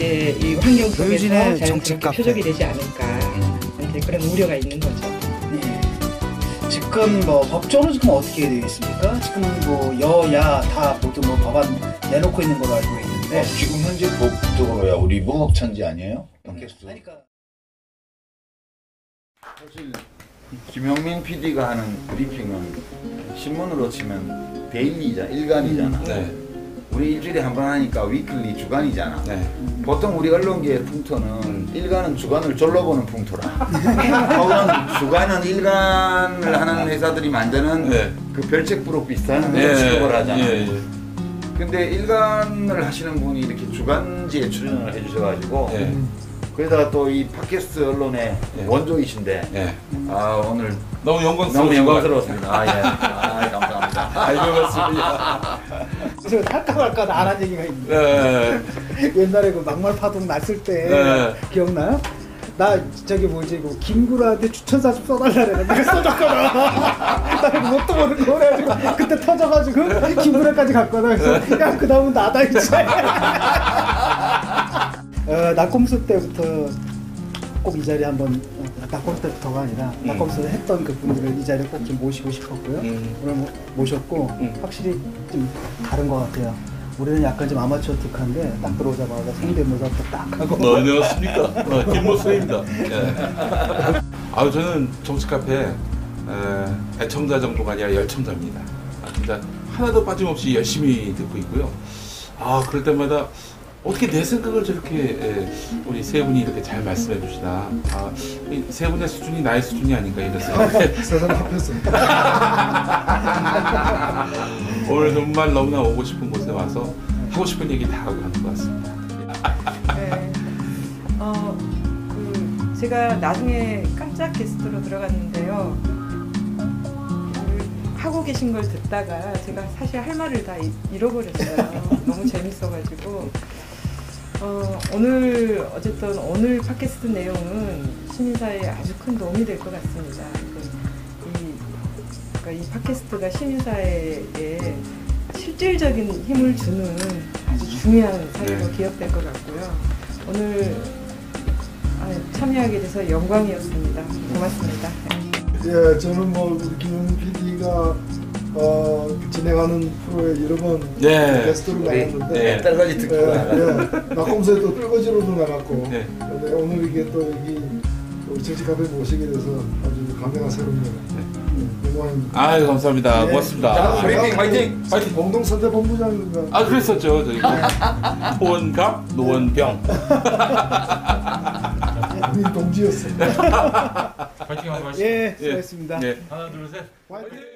이제 이 환경 속에서 자연스럽게. 표적이 되지 않을까 이제 그런 우려가 있는 거죠. 네. 지금 뭐 법적으로 지금 어떻게 되어 있습니까? 지금 뭐 여야 다 모두 뭐 법안 내놓고 있는 걸로 알고 있는데 어, 지금 현재 법적으로야 우리 무법천지 아니에요? 팟캐스트. 그러니까 사실 김영민 PD가 하는 브리핑은 신문으로 치면 데일리자 일간이잖아. 네. 우리 일주일에 한 번 하니까 위클리 주간이잖아. 네. 보통 우리 언론계의 풍토는 일간은 주간을 졸라보는 풍토라. 혹은 주간은 일간을 하는 회사들이 만드는 네. 그 별책 부록 비슷한 예, 걸 취급을 하잖아. 예, 예. 근데 일간을 하시는 분이 이렇게 주간지에 출연을 해주셔가지고 예. 거기다가 또 이 팟캐스트 언론의 예. 원조이신데 예. 아 오늘 너무 영광스러워. 너무 영광스러웠습니다. 아 예. 아 감사합니다. 아이고, 맞습니다. 그래서 할까 말까 안한 얘기가 있는데 네. 옛날에 그 막말 파동 났을 때 네. 기억나요? 나 저기 뭐지 그 김구라한테 추천사 좀 써달라 그래 내가 써줬거든 나 이거 뭣도 모르는 거 그래가지고 그때 터져가지고 김구라까지 갔거든 그래서 야 그 다음은 나다 이제 어, 낙검수 때부터 꼭 이 자리에 한번 어, 낙검수 때부터가 아니라 낙검수 했던 그 분들을 이 자리에 꼭 좀 모시고 싶었고요 음. 오늘 모, 모셨고 음. 확실히 좀 다른 것 같아요 우리는 약간 좀 아마추어 틱한데 딱 들어오자마자 성대모사부터 딱 하고 너 안녕하십니까? 어, 김모수입니다. 예. 아유 저는 정치 카페 에, 애청자 정도가 아니라 열청자입니다. 아, 진짜 하나도 빠짐없이 열심히 듣고 있고요. 아 그럴 때마다 어떻게 내 생각을 저렇게 에, 우리 세 분이 이렇게 잘 말씀해 주시나. 아, 이세 분의 수준이 나의 수준이 아닌가 이런 생각. 세상 합했어 오늘 정말 너무나 오고 싶은 곳에 와서 하고 싶은 얘기 다 하고 가는 것 같습니다. 네. 어, 그 제가 나중에 깜짝 게스트로 들어갔는데요. 그 하고 계신 걸 듣다가 제가 사실 할 말을 다 이- 잃어버렸어요. 너무 재밌어가지고. 어, 오늘 어쨌든 오늘 팟캐스트 내용은 시민사회에 아주 큰 도움이 될 것 같습니다. 그, 이, 그러니까 이 팟캐스트가 시민사회에 실질적인 힘을 주는 아주 중요한 사회로 네. 기억될 것 같고요. 오늘 아, 참여하게 돼서 영광이었습니다. 고맙습니다. 예, 저는 뭐 우리 김영민 PD가 어, 진행하는 프로에 여러 번 네. 게스트로 나갔는데 네. 딸까지 예, 듣고 나가. 예, 낙검수에 또 뜰거지로도 나갔고 네. 근데 오늘 이게 또 여기 우리 정치카페 모시게 돼서 아주 감회가 새롭네요. 예, 영광입니다. 아유 감사합니다. 네. 고맙습니다. 자, 브리핑 화이팅! 파이팅! 공동선대본부장인가 아 그랬었죠 저희 호원갑 노원병 우리 동지였어요. 파이팅 한번 예 수고했습니다 네. 하나 둘 셋. 화이팅!